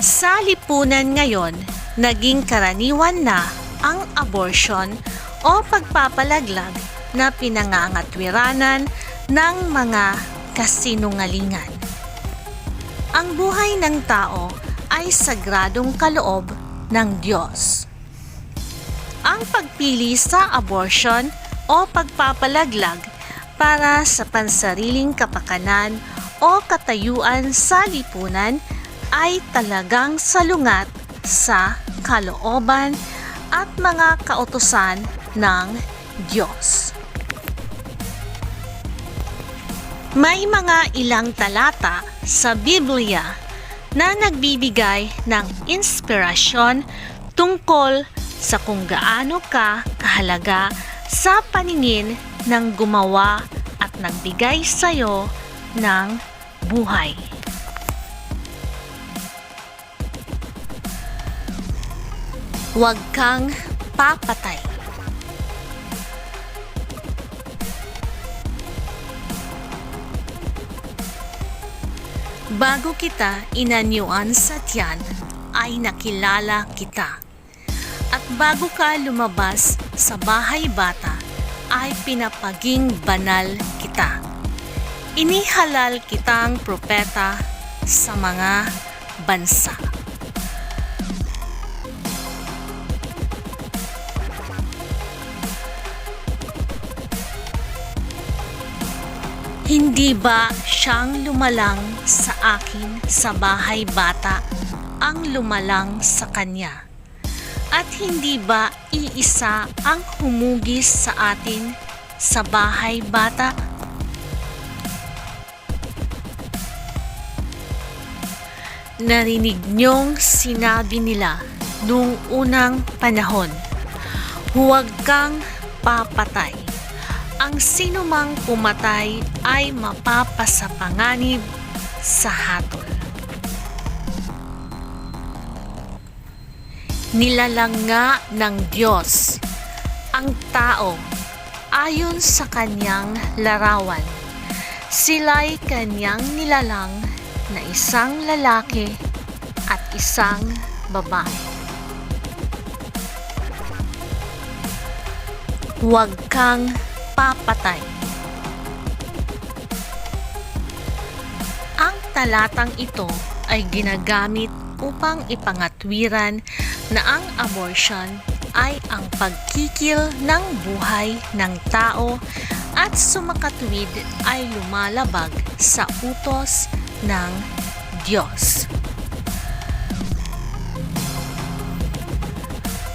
Sa lipunan ngayon, naging karaniwan na ang abortion o pagpapalaglag na pinangangatwiranan ng mga kasinungalingan. Ang buhay ng tao ay sagradong kaloob ng Diyos. Ang pagpili sa abortion o pagpapalaglag para sa pansariling kapakanan o katayuan sa lipunan ay talagang salungat sa kalooban at mga kautosan ng Diyos. May mga ilang talata sa Biblia na nagbibigay ng inspirasyon tungkol sa kung gaano ka kahalaga sa paningin ng gumawa at nagbigay sa'yo ng buhay. Huwag kang papatay. Bago kita inanyuan sa tiyan, ay nakilala kita. At bago ka lumabas sa bahay bata, ay pinapaging banal kita. Inihalal kitang propeta sa mga bansa. Hindi ba siyang lumalang sa akin sa bahay bata ang lumalang sa kanya? At hindi ba iisa ang humugis sa atin sa bahay bata? Narinig niyong sinabi nila noong unang panahon, huwag kang papatay. Ang sinumang pumatay ay mapapasapanganib sa hatol. Nilalang nga ng Diyos ang tao ayon sa kanyang larawan. Sila'y kanyang nilalang na isang lalaki at isang babae. Huwag kang papatay. Ang talatang ito ay ginagamit upang ipangatwiran na ang abortion ay ang pagkikil ng buhay ng tao at sumakatwid ay lumalabag sa utos ng Diyos.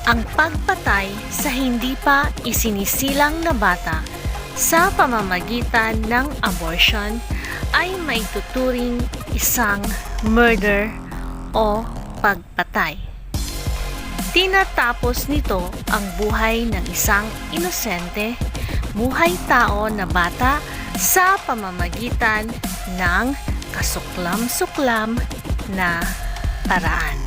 Ang pagpatay sa hindi pa isinisilang na bata sa pamamagitan ng abortion ay may tuturing isang murder o pagpatay. Tinatapos nito ang buhay ng isang inosente, buhay tao na bata sa pamamagitan ng kasuklam-suklam na paraan.